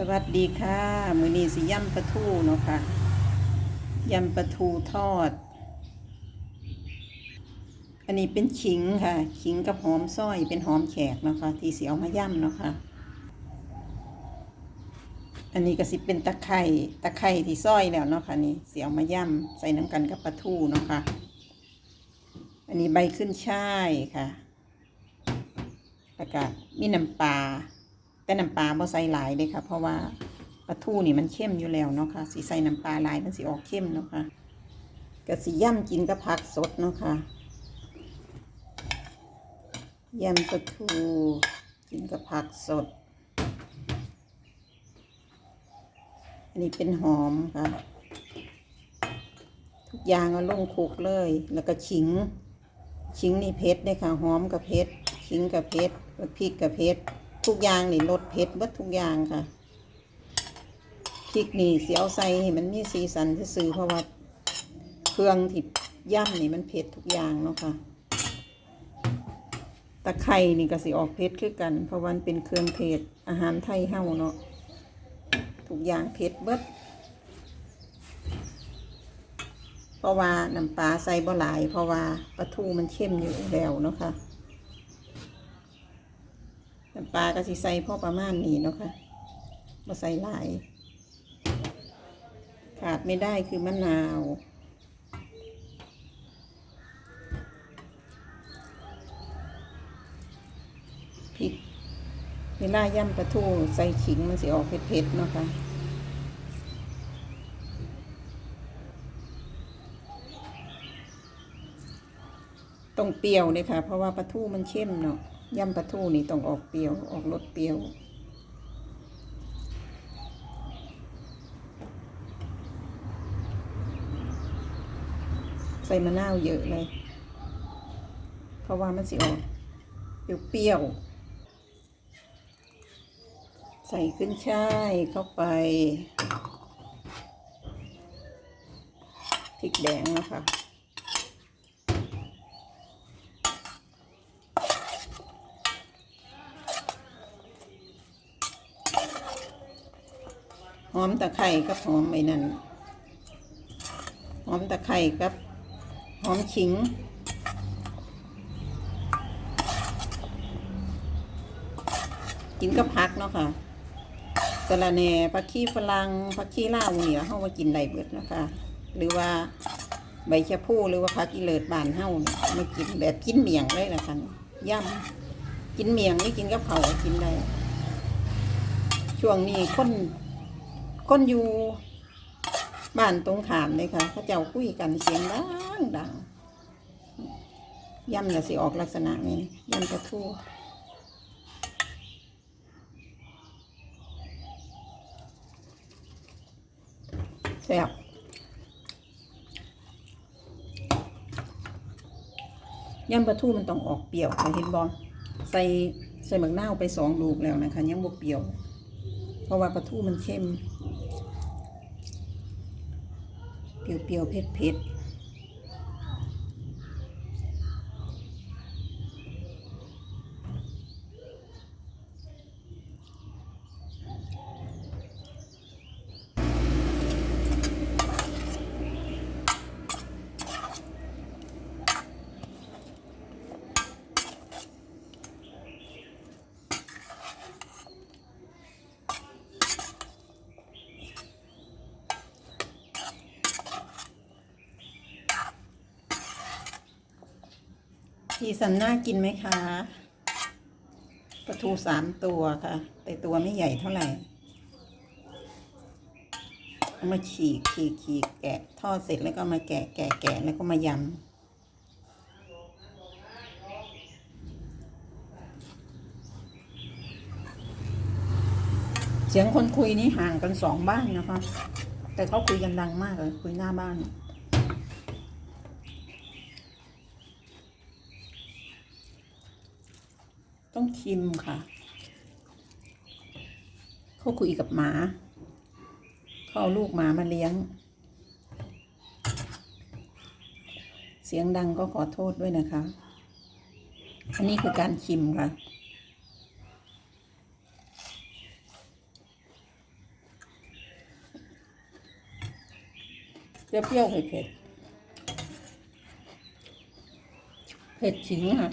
สวัสดีค่ะมือนี้สิย่ำปลาทูเนาะค่ะย่ำปลาทูทอด อันนี้เป็นขิงค่ะ ขิงกับหอมส้อยเป็นหอมแขกเนาะค่ะที่สีเอามาย่ำเนาะค่ะ อันนี้ก็สิเป็นตะไคร่ตะไคร่ที่ส้อยแล้วเนาะค่ะนี่เสียวมาย่ำใส่น้ำกันกับปลาทูเนาะค่ะ อันนี้ใบขึ้นช่ายค่ะแล้วก็มีน้ำปลา แต่น้ำปลาบ่ใส่หลายเลยค่ะ เพราะว่าปลาทูนี่มันเข้มอยู่แล้วเนาะค่ะสีใส่น้ำปลาหลายมันสิออกเข้มเนาะค่ะก็สิย่ำกินกับผักสดเนาะค่ะย่ำปลาทูกินกับผักสด อันนี้เป็นหอมค่ะ ทุกอย่างเอาลงคลุกเลย แล้วก็ขิง ขิงนี่เผ็ดเลยค่ะ หอมกับเผ็ดขิงกับเผ็ดพริกกับเผ็ด ทุกอย่างนี่ลดเผ็ดเบิดทุกอย่างค่ะพริกนี่เสียวใส่ให้มันมีสีสันซื่อเพราะว่าเครื่องที่ย่ำนี่มันเผ็ดทุกอย่างเนาะค่ะตะไคร่นี่ก็สิออกเผ็ดคือกัน เพราะวันเป็นเครื่องเทศอาหารไทยเฮาเนาะทุกอย่างเผ็ดเบิดเพราะว่าน้ำปลาใส่บ่หลาย เพราะว่าปลาทูมันเข้มอยู่แล้วเนาะค่ะำปลาก็สิใส่พ่อประมาณนี้เนาะค่ะมาใส่หลาย ขาดไม่ได้คือมะนาวพริกเวลาย่ำปลาทูใส่ขิงมันสิออกเผ็ดๆเนาะค่ะต้องเปรี้ยวเลยค่ะ เพราะว่าปลาทูมันเข้มเนาะ ยำปลาทูนี่ต้องออกเปรี้ยว ออกรสเปรี้ยว ใส่มะนาวเยอะเลย เพราะว่ามันสิออกเปรี้ยวใส่ขึ้นช่ายเข้าไปพริกแดงนะคะ อมตะไคร่กับหอมไอ้นั่นหอมตะไคร่กับหอมขิงกินกับผักเนาะค่ะสะระแหน่ผักขี้ฝรั่งผักขี้ลาวเนี่ยเฮามากินได้เบิดนะคะ หรือว่าใบชะพูหรือว่าผักอีเลิศบานเฮาเนี่ยมากินแบบกินเมียงเลยนะคะย่ำกินเมียงไม่กินกับเผาก็กินได้ ช่วงนี้คน คนอยู่บ้านตรงขามเลยค่ะเขาเจ้าคุยกันเสียงดังดังย่ำก็สิออกลักษณะนี้ย่ำกระทู้แซ่บย่ำปลาทูมันต้องออกเปรี้ยวค่ะเห็นบอลใส่ใส่หมักเน่าไปสองลูกแล้วนะคะยังบวเปรี้ยว เพราะว่าปลาทูมันเข้ม เปรี้ยวๆเผ็ดๆ พีสันน่ากินไหมคะปลาทูสามตัวค่ะ แต่ตัวไม่ใหญ่เท่าไหร่เอามาฉีกฉีกฉีกแกะทอดเสร็จแล้วก็มาแกะแกะแกะแล้วก็มายำเสียงคนคุยนี่ห่างกันสองบ้านนะคะ แต่เขาคุยกันดังมากเลยคุยหน้าบ้าน ต้องชิมค่ะเขาคุยกับหมาเขาเอาลูกหมามาเลี้ยง เสียงดังก็ขอโทษด้วยนะคะ อันนี้คือการชิมค่ะเปรี้ยวเผ็ดเผ็ดขิงค่ะ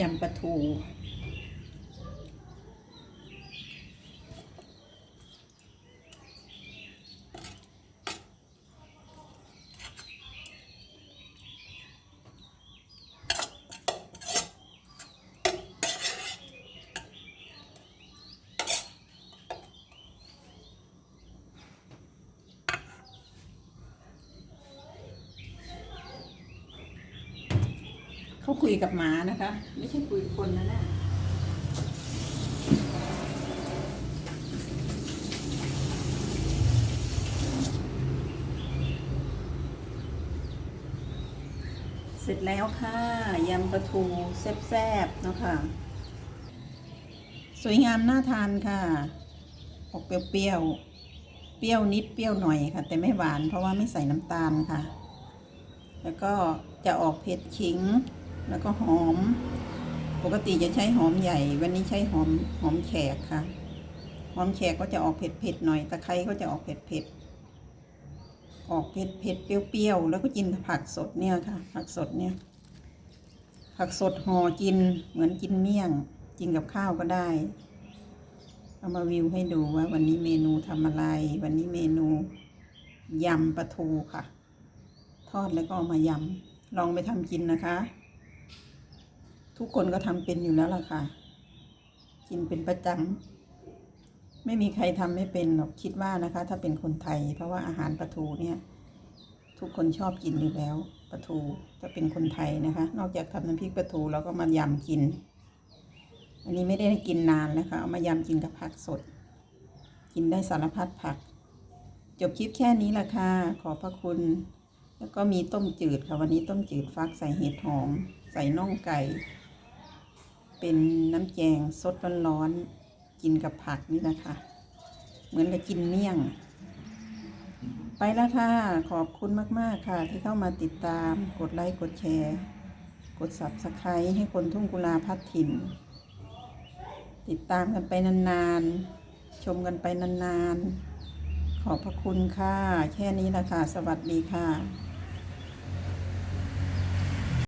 ยำปลาทู เขาคุยกับหมานะคะ ไม่ใช่คุยกับคนนะน่ะเสร็จแล้วค่ะยำปลาทูแซ่บๆนะคะสวยงามน่าทานค่ะออกเปรี้ยวๆเปรี้ยวนิดเปรี้ยวหน่อยค่ะ แต่ไม่หวานเพราะว่าไม่ใส่น้ำตาลค่ะ แล้วก็จะออกเผ็ดขิง แล้วก็หอม ปกติจะใช้หอมใหญ่ วันนี้ใช้หอมหอมแขกค่ะ หอมแขกก็จะออกเผ็ดๆหน่อย ตะไคร้ก็จะออกเผ็ดๆ ออกเผ็ดๆ เปรี้ยวๆ แล้วก็กินผักสดเนี่ยค่ะ ผักสดเนี่ย ผักสดห่อกินเหมือนกินเมี่ยง กินกับข้าวก็ได้ เอามาวิวให้ดูว่า วันนี้เมนูทำอะไร วันนี้เมนูยำปลาทูค่ะ ทอดแล้วก็เอามายำ ลองไปทำกินนะคะ ทุกคนก็ทำเป็นอยู่แล้วล่ะค่ะ กินเป็นประจำไม่มีใครทำไม่เป็นหรอกคิดว่านะคะ ถ้าเป็นคนไทย เพราะว่าอาหารปลาทูเนี่ย ทุกคนชอบกินอยู่แล้วปลาทูถ้าเป็นคนไทยนะคะ นอกจากทำน้ำพริกปลาทูแล้วก็มายำกิน อันนี้ไม่ได้กินนานแล้วค่ะเอามายำกินกับผักสด กินได้สารพัดผัก จบคลิปแค่นี้ละค่ะขอบพระคุณแล้วก็มีต้มจืดค่ะ วันนี้ต้มจืดฟักใส่เห็ดหอม ใส่น่องไก่ เป็นน้ำแกงสดร้อนๆกินกับผักนี่นะคะ เหมือนกับกินเมี่ยง ไปแล้วค่ะ ขอบคุณมาก ๆ ค่ะ ที่เข้ามาติดตามกดไลค์กดแชร์ กด subscribe ให้คนทุ่งกุลาพัดถิ่น ติดตามกันไปนานๆ ชมกันไปนานๆ ขอบพระคุณค่ะ แค่นี้ละค่ะ สวัสดีค่ะ